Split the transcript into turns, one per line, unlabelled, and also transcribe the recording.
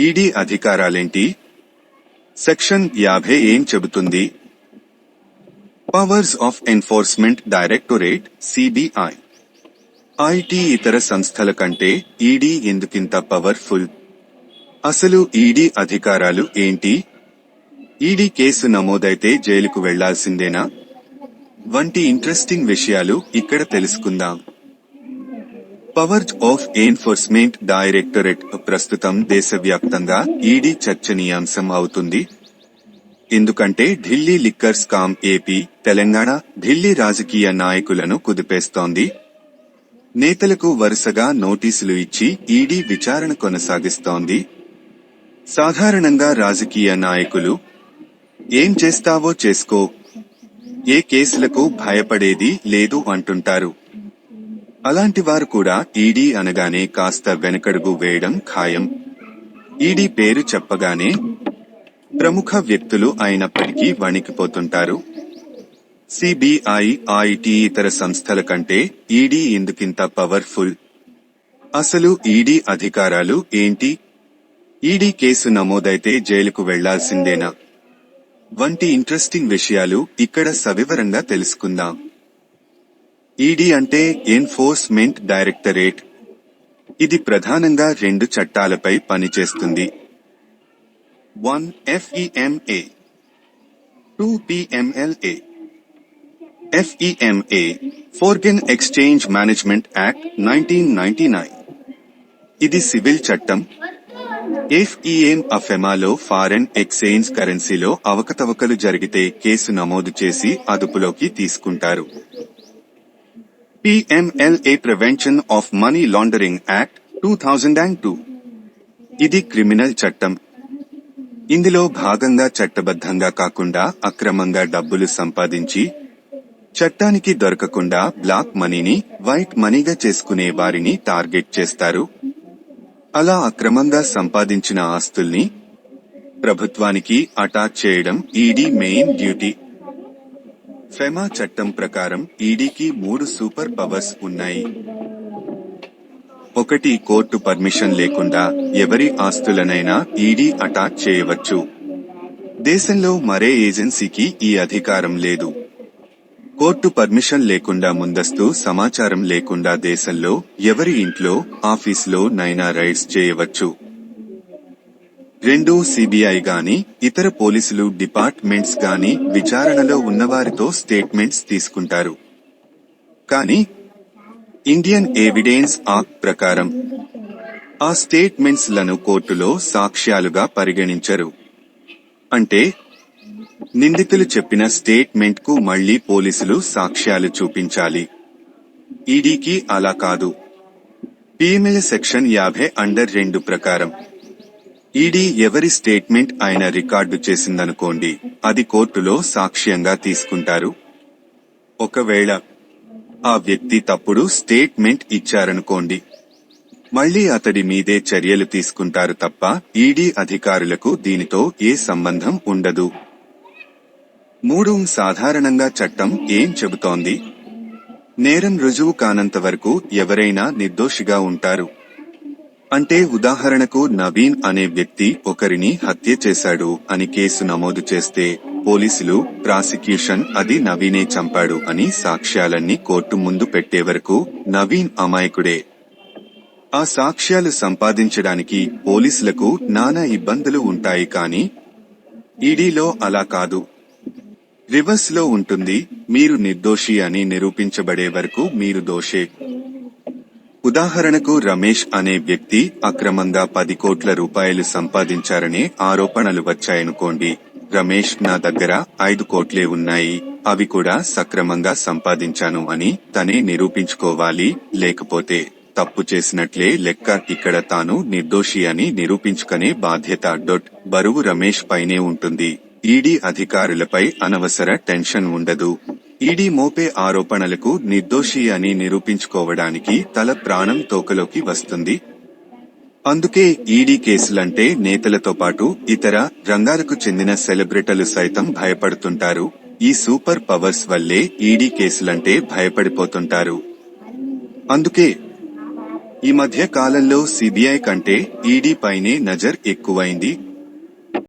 ED అధికారాలేంటి? Section యాభై ఏం చెబుతుంది? Powers of enforcement directorate CBI. IT ఇతర సంస్థల కంటే ఈడీ ఎందుకింత పవర్ఫుల్? అసలు ఈడీ అధికారాలు ఏంటి? ఈడీ కేసు నమోదైతే జైలుకు వెళ్ళాల్సిందేనా? వంటి ఇంట్రెస్టింగ్ విషయాలు ఇక్కడ తెలుసుకుందాం. పవర్స్ ఆఫ్ ఎన్ఫోర్స్మెంట్ డైరెక్టరేట్ ప్రస్తుతం దేశవ్యాప్తంగా ఈడీ చర్చనీయాంశం అవుతుంది. ఎందుకంటే Delhi liquor scam AP Telangana Delhi రాజకీయ నాయకులను కుదిపేస్తోంది. నేతలకు వరుసగా నోటీసులు ఇచ్చి ఈడీ విచారణ కొనసాగిస్తోంది. సాధారణంగా రాజకీయ నాయకులు ఏం చేస్తావో చేసుకో. ఏ కేసులకు భయపడేది లేదు అంటుంటారు. అలాంటి వారు కూడా ఈడీ అనగానే కాస్త వెనకడుగు వేయడం ఖాయం. ఈడీ పేరు చెప్పగానే ప్రముఖ వ్యక్తులు అయినప్పటికీ వణికిపోతుంటారు. సిబిఐ ఐటి ఇతర సంస్థల కంటే ఈడీ ఎందుకింత పవర్ఫుల్? అసలు ఈడీ అధికారాలు ఏంటి? ఈడీ కేసు నమోదైతే జైలుకు వెళ్ళాల్సిందేనా? వంటి ఇంట్రెస్టింగ్ విషయాలు ఇక్కడ సవివరంగా తెలుసుకుందాం. ఈడీ అంటే ఎన్ఫోర్స్మెంట్ డైరెక్టరేట్ ఇది ప్రధానంగా రెండు చట్టాలపై పనిచేస్తుంది. One FEMA two PMLA FEMA foreign exchange management act nineteen ninety nine ఇది సివిల్ చట్టం. ఎఫ్ఈఎం అఫెమాలో ఫారెన్ ఎక్స్చేంజ్ కరెన్సీలో అవకతవకలు జరిగితే కేసు నమోదు చేసి అదుపులోకి తీసుకుంటారు. PMLA prevention of money laundering act two thousand and two ఇది క్రిమినల్ చట్టం. ఇందులో భాగంగా చట్టబద్ధంగా కాకుండా అక్రమంగా డబ్బులు సంపాదించి చట్టానికి దొరకకుండా బ్లాక్ మనీని వైట్ మనీగా చేసుకునే వారిని టార్గెట్ చేస్తారు. అలా అక్రమంగా సంపాదించిన ఆస్తుల్ని ప్రభుత్వానికి అటాచ్ చేయడం ఈడీ మెయిన్ డ్యూటీ. ఫెమా చట్టం ప్రకారం ఈడీకి మూడు సూపర్ పవర్స్ ఉన్నాయి. ఒకటి కోర్టు పర్మిషన్ లేకుండా ఎవరి ఆస్తులనైనా ఈడీ అటాచ్ చేయవచ్చు. దేశంలో మరే ఏజెన్సీకి ఈ అధికారం లేదు. కోర్టు పర్మిషన్ లేకుండా ముందస్తు సమాచారం లేకుండా దేశంలో ఎవరి ఇంట్లో ఆఫీస్లో నైనా రైడ్స్ చేయవచ్చు. రెండు సిబిఐ గాని ఇతర పోలీసులు డిపార్ట్మెంట్స్ గాని విచారణలో ఉన్నవారితో స్టేట్మెంట్స్ తీసుకుంటారు. కానీ ఇండియన్ ఎవిడెన్స్ యాక్ట్ ప్రకారం ఆ స్టేట్మెంట్స్లను కోర్టులో సాక్ష్యాలుగా పరిగణించరు. అంటే నిందితులు చెప్పిన స్టేట్మెంట్కు మళ్ళీ పోలీసులు సాక్ష్యాలు చూపించాలి. ఈడీకి అలా కాదు. పిఎంఎల్ సెక్షన్ యాభై అండర్ రెండు ప్రకారం ఈడీ ఎవరి స్టేట్మెంట్ ఆయన రికార్డు చేసిందనుకోండి అది కోర్టులో సాక్ష్యంగా తీసుకుంటారు. ఒకవేళ ఆ వ్యక్తి తప్పుడు స్టేట్మెంట్ ఇచ్చారనుకోండి మళ్ళీ అతడి మీదే చర్యలు తీసుకుంటారు తప్ప ఈడీ అధికారులకు దీనితో ఏ సంబంధం ఉండదు. మూడు సాధారణంగా చట్టం ఏం చెబుతోంది? నేరం రుజువు కానంత వరకు ఎవరైనా నిర్దోషిగా ఉంటారు. అంటే ఉదాహరణకు నవీన్ అనే వ్యక్తి ఒకరిని హత్య చేశాడు అని కేసు నమోదు చేస్తే పోలీసులు ప్రాసిక్యూషన్ అది నవీనే చంపాడు అని సాక్ష్యాలన్నీ కోర్టు ముందు పెట్టే వరకు నవీన్ అమాయకుడే. ఆ సాక్ష్యాలు సంపాదించడానికి పోలీసులకు నానా ఇబ్బందులు ఉంటాయి కానీ ఈడీలో అలా కాదు. రివర్స్లో ఉంటుంది మీరు నిర్దోషి అని నిరూపించబడే వరకు మీరు దోషే. ఉదాహరణకు రమేష్ అనే వ్యక్తి అక్రమంగా పది కోట్ల రూపాయలు సంపాదించారనే ఆరోపణలు వచ్చాయనుకోండి. రమేష్ నా దగ్గర ఐదు కోట్లే ఉన్నాయి. అవి కూడా సక్రమంగా సంపాదించాను అని తనే నిరూపించుకోవాలి. లేకపోతే తప్పు చేసినట్లే లెక్క ఇక్కడ తాను నిర్దోషి అని నిరూపించుకునే బాధ్యత డొట్ బరువు రమేష్ పైనే ఉంటుంది. ఈడీ అధికారులపై అనవసర టెన్షన్ ఉండదు. ఈడీ మోపే ఆరోపణలకు నిర్దోషి అని నిరూపించుకోవడానికి తల ప్రాణం తోకలోకి వస్తుంది. అందుకే ఈడీ కేసులంటే నేతలతో పాటు ఇతర రంగాలకు చెందిన సెలబ్రిటీలు సైతం భయపడుతుంటారు. ఈ సూపర్ పవర్స్ వల్లే ఈడీ కేసులంటే భయపడిపోతుంటారు. అందుకే ఈ మధ్య కాలంలో సిబిఐ కంటే ఈడీ పైనే నజర్ ఎక్కువైంది.